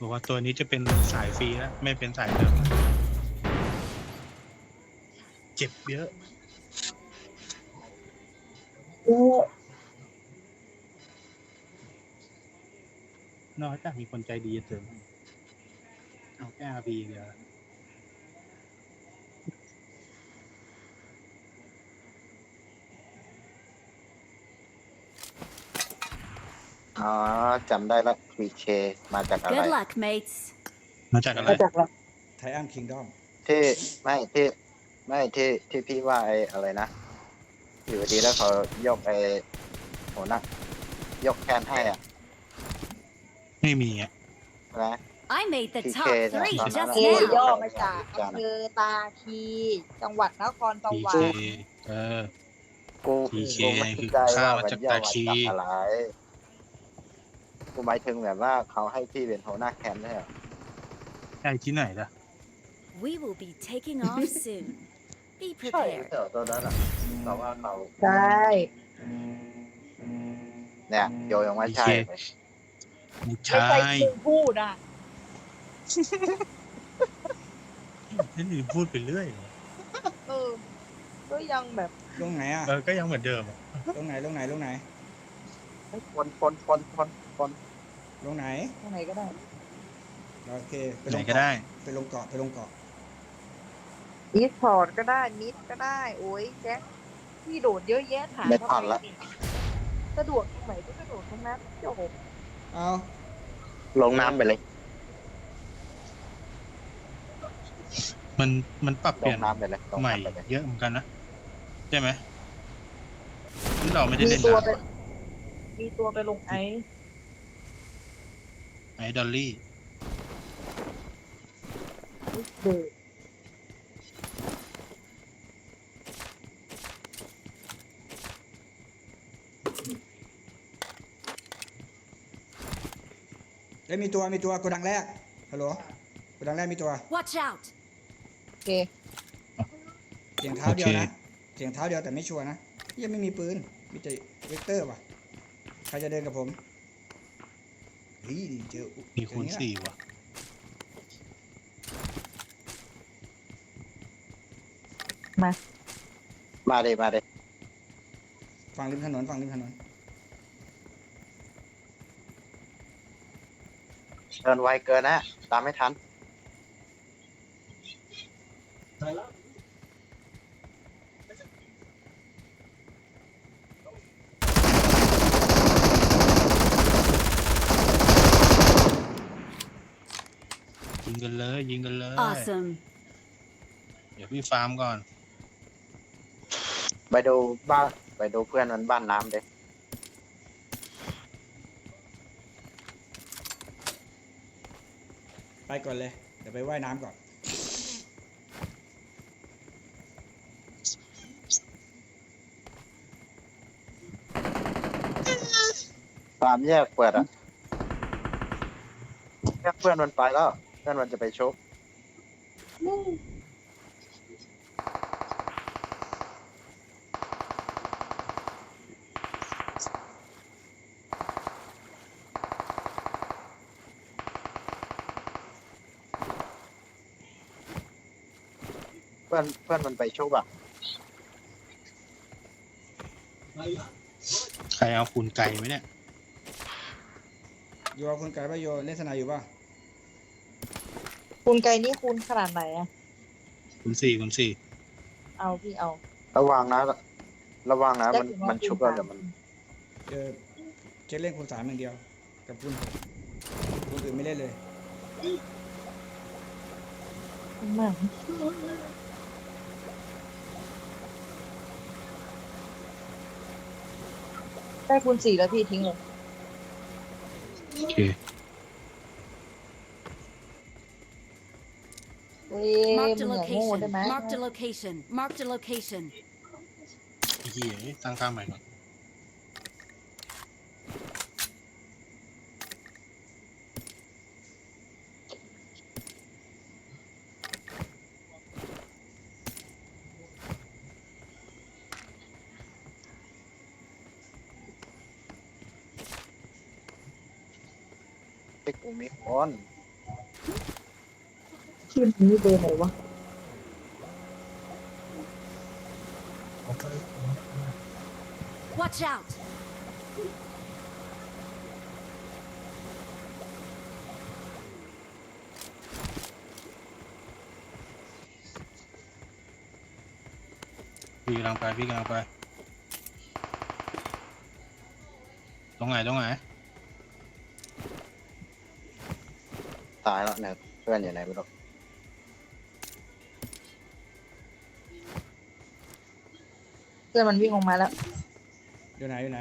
บอกว่าตัวนี้จะเป็นสายฟรีแล้ว ไม่เป็นสายเดิมแล้วเจ็บเยอะโอ้น้อยแต่มีคนใจดีจะเติมให้เอาแก้อาบีเดียว อ๋อจำได้ละ PK มาจากอะไร Good luck, mates. มาจากอะไร มาจากละไทอัมคิงดอมที่ไม่ที่ไม่ที่ที่พี่ว่าไอ้อะไรนะ อยู่ดีแล้วเขายกไอ้โหนักยกแคนให้อะไม่มีอะ นะ I made the PK top เนี่ย three ตอนนั้น just เออะย่อ now. มาจากอำเภอตาคี จังหวัดนครสพีวรเครค์เออ กู PK กูไม่คือใจข้าว่าวมามันจากย่อตามาคีจากอะไร กูหมายถึงแบบว่าเขาให้พี่เป็นโหนักแคนได้เหรอใช่ที่ไหนล่ะ We will be taking off soon. Be ใช่ prepared. เดี๋ยวตัวนั้นอะแต่ว่าเขาใช่เนี่ยโยยังไม่ใช่ PK เลยไม่ไม่ใช่ใช่ที่มึงพูดอะนั่นนี่พูดไปเรื่อยเหรอเออ ก็ยังแบบลงไหนอะ เออ ก็ยังเหมือนเดิมอะลงไหนลงไหนลงไหน คนคนคนคนคนลงไหนตรงไหนก็ได้โอเค ไปไหลนงก็ได้ ไปลงเกาะไปลงเกาะอีสพอร์ตก็ได้มิดก็ได้ โอ้ยแจ็คพี่โดดเยอะแยะถามไม่ทำผ่านไมละ สะดวกตรงไหนก็สะดวกตรงนั้นจบเอาลงน้ำไปเลย มันมันปรับเปลลี่ยงนน้ำไปเลยลงใหม่น้ำไปเลย เยอะเหมือนกันนะ ใช่ไหมนี่เราไม่ได้มีเล่นตัวนะไป มีตัวไปลงไอซ์ไอ้ดอลลี่ เดือดเอ้ยมีตัวมีตัวโกดังแรกฮัลโหลโกดังแรกมีตัว Watch out. โอเคเสียงเท้าเดียวนะ เสียงเท้าเดียวแต่ไม่ชัวร์นะยังไม่มีปืน มีแต่เวกเตอร์ว่ะ ใครจะเดินกับผมเฮ้ยเจอมีคูณเจอสี่ว่ะมามาเลยมาเลยฝั่งริมถนนฝั่งริมถนนเดินไวเกินนะ ตามไม่ทันยิ งกันเลยยิงกันเลย Awesome. เดี๋ยวพี่ฟาร์มก่อน ไปดูบ้านไปดูเพื่อนมันบ้านน้ำเด็ไปก่อนเลย เดี๋ยวไปว่ายน้ำก่อนตามแยกเปิดอะแยกเพื่อนมันไปแล้ว เพื่อนมันจะไปชกเพื่อนเพื่อนมันไปชกอะใครเอาคูณไก่ไหมเนี่ย โยคุณไก่ป่ะโยเล่นสนายอยู่ป่ะ คุณไกลนี่คุณขนาดไหนอะคูณสี่คูณสี่เอาพี่เอาระวังนะ ระวังนะ มันได้ถึงว่ามันชุบแล้วเดี๋ยวมัน เจอเจะเล่นคุณสามอย่างเดียว กับคุณคุณอื่นไม่เล่นเลย มากได้คูณสี่แล้วพี่ทิ้งเลย โอเค เอ้ย Marked มึ a งอย่าโง่ได้ location. ไหม Marked a location. Marked a location. ไอ้เหี้ยตั้งค่าใหม่ก่อน ไอ้กูมีคน ชื่อนี้เบอร์ไหนวะ Watch out! พี่กำลังไปพี่กำลังไป ตรงไหนตรงไหนตายแล้วเนี่ยเพื่อนอยู่ไหนไม่รู้ พื่อนมันวิ่งออกมาแล้ว อยู่ไหนอยู่ไหน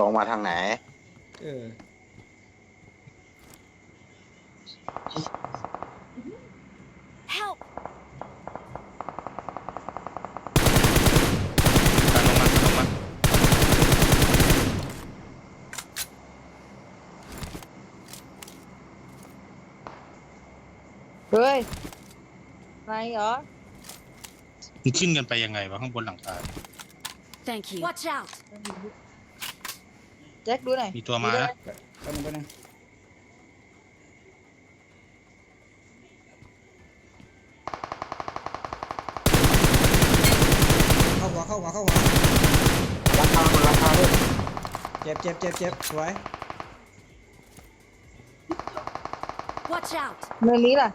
ลงมาทางไหน เออ Help! ไปลงมาลงมาเฮ้ยไหนเหรอ มันขึ้นกันไปยังไงวะข้างบนหลังคา Thank you. Watch out! แจ็คดูหน่อยมีตัวมาดูนะได้แป๊บนึงแป๊บนึงเข้าหัวเข้าหัวเข้าหัวราคามันราคาด้วยเจ็บเจ็บเจ็บเจ็บสวย Watch out! เนินนี้ล่ะ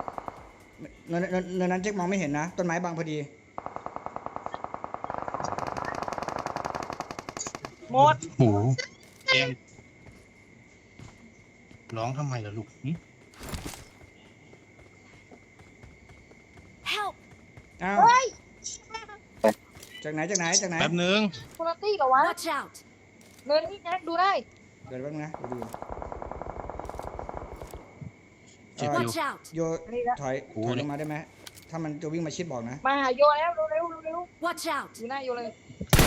เนินเนินเนินนั้นเจ๊กมองไม่เห็นนะ ต้นไม้บังพอดี หมด โอ้โหแจ้งร้องทำไมล่ะลูกหึ Help! อ้าวเฮ้ยจากไหนจากไหนจากไหนแป๊บนึงคุณตี้เหรอวะ Watch out! เนินนี้แจ็คดูได้ เดี๋ยวแป๊บนึงนะเดี๋ยวดูเจ็บอยู่ Watch out! โยนี่ละถอยโอ้ถอยนี่ลงมาได้ไหมถ้ามันจะวิ่งมาชิดบอกนะมาหาโยแล้วเร็วๆเร็ว Watch out! ๆอยู่หน้าโยเลย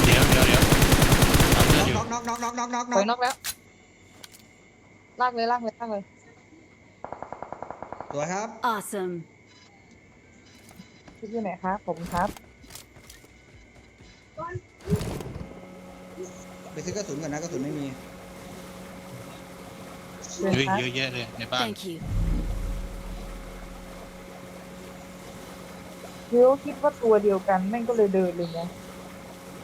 เดี๋ยวเดี๋ยวเดี๋ยวเอาเลือดอยู่น็อกน็อกน็อกน็อกน็อกน็อกถอยน็อกแล้ว ลากเลยลากเลยลากเลย สวยครับ Awesome. พี่อยู่ไหนครับผมครับ ไปซื้อกระสุนก่อนนะกระสุนไม่มีเชิญเฮ้ยครับเยอะแยะเลยในบ้าน Thank you. เดี๋ยวคิดว่าตัวเดียวกันแม่งก็เลยเดินเลยไง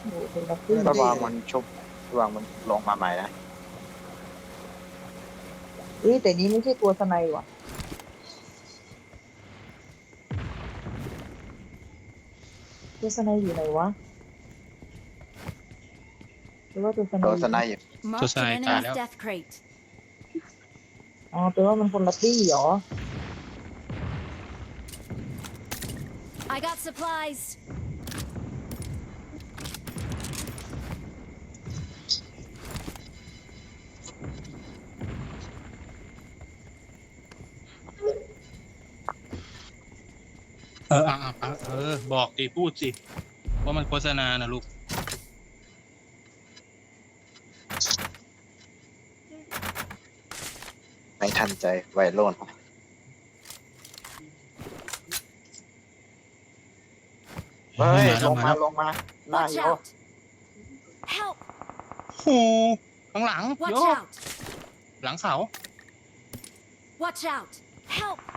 โอ้โหเป็นลักซี่ระวังมันชุบ ระวังมันลงมาใหม่นะเฮ้ยแต่นี้ไม่ใช่ตัวสไนว่ะ ตัวสไนอยู่ไหนวะหรือว่าตัวสไนตัวอยู่สไนด์อยู่ Marked an Society enemy's out. death crate. อ๋อแปลว่ามันคนละตี้เหรอ I got supplies. อออะอะอะเออ บอกดิพูดสิ ว่ามันโฆษณานะลูก ไม่ทันใจไวยรุ่นเฮ้ย ลงมา ลงมาหน้า Watch โย out! Help! โอ้โหข้างหลัง Watch โย out! หลังเขา Watch out! Help! Help!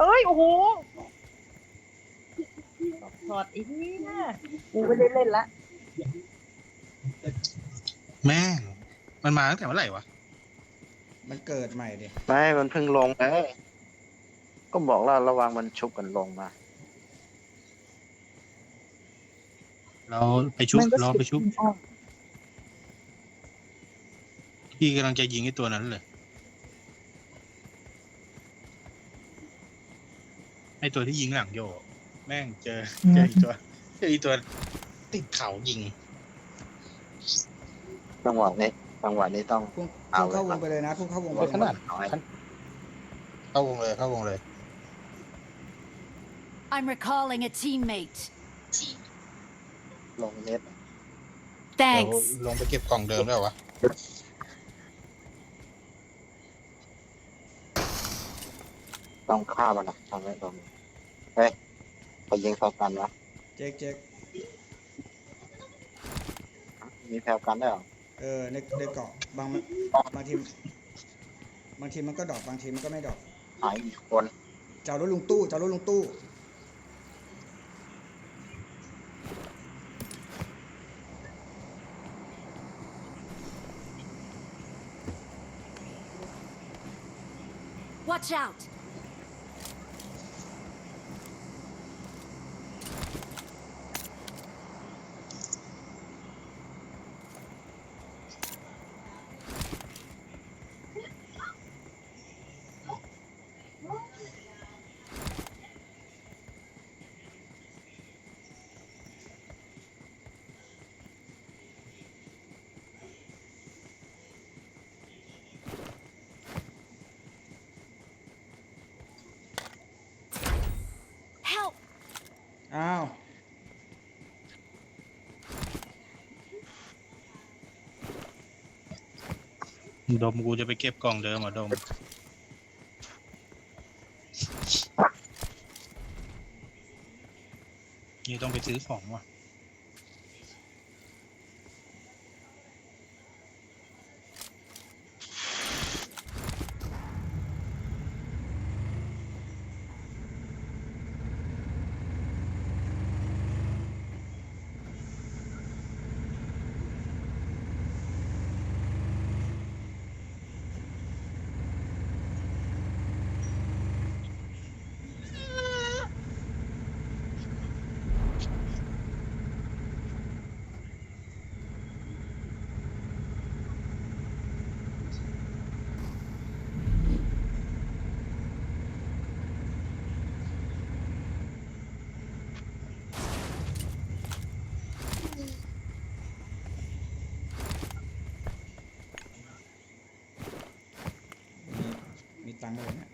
เอ้ย โอ้โหถอดอีกนี่นะกูไม่ได้เล่นละแม่งมันมาตั้งแต่เมื่อไหร่วะ มันเกิดใหม่ดิไม่มันเพิ่งลงเอ้ยก็บอกแล้วระวังมันชุบกันลงมา เราไปชุบมันก็รอไปชุบอ้อมพี่กำลังจะยิงไอ้ตัวนั้นเลย ไอ้ตัวที่ยิงหลังโยแม่งเจอเจออีกตัวเจออีกตัวติดเขายิง จังหวะนี้จังหวะนี้ต้องพุ่งเอาพุ่งเลยเข้าวงไปเลยนะพุ่งเข้าวงไปเอาเลยขนาดน้อยเข้าวงเลยเข้าวงเลย I'm recalling a teammate. ลงเน็ตเดี๋ยว Thanks. ลงไปเก็บกล่องเดิมแล้ววะ ต้องฆ่ามันนะทำให้ตรงเฮ้ยไปยิงใส่กันวะเจ๊กเจ๊กมีแพลวกันได้วยเหรอเออในในเกาะบางมันบางทีบางทีมันก็ดรอกบางทีมันก็ไม่ดรอกหายอีกคนเจ้ารถลุงตู้เจ้ารถลุงตู้ Watch out! อ้าว ดมกูจะไปเก็บกล่องเดิมอะดม นี่ต้องไปซื้อของว่ะ มีมี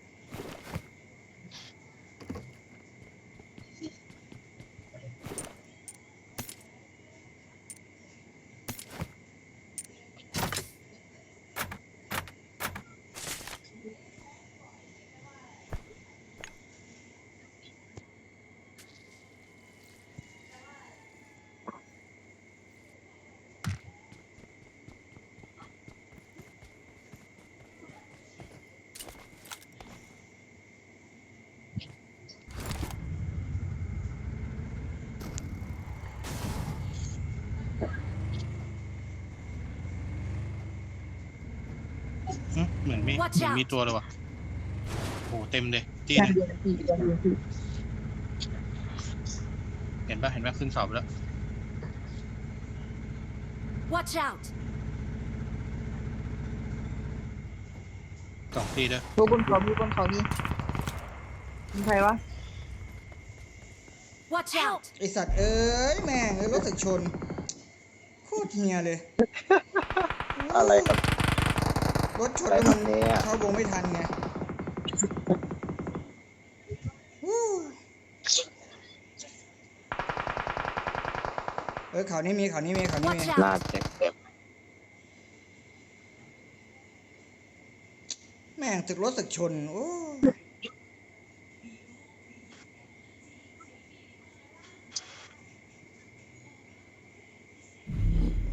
หึเหมือนมี Watch เหมือน out มีตัวเลยว่ะโอ้เต็มเลยตีแค่หนึงเดียวพี่เดียวพี่เห็นปะเห็นปะขึ้นเสาไปแล้ว Watch out! สองตีเด้อตัวบนเขามีบนเขามีมีใครวะ Watch out! ไอสัตว์เอ้ยแม่งเอ้ยรถสึกชน โคตรเฮียเลย อะไรกับ รถชนแล้วมันอะไรแบบนี้อะ เข้าวงไม่ทันไงวู้เออเขานี้มีเขานี้มีเขานี้มี Watch หน้า out! เต็มเต็มแม่งตึกรถสึกชนโอ้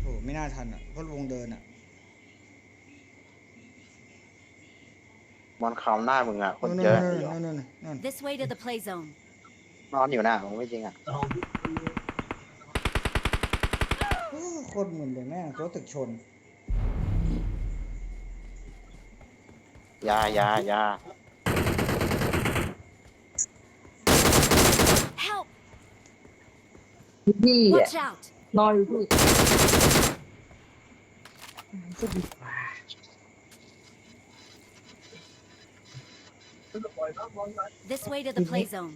โหไม่น่าทันอะเพราะวงเดินอะ บอลคำหน้ามึงอะ คนนู่นเยอะนู่นอยู่นู่นนู่นนู่น This way to the play zone. นอนอยู่หน้ามึงไม่จริงอะโอ้โคตรมึนเลยแม่งรถตึกชนยายายา Help! พี่อะ Watch out! นอนอยู่พี่ This way to the play zone.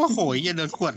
โอ้โหเหี้ยันเดินขวด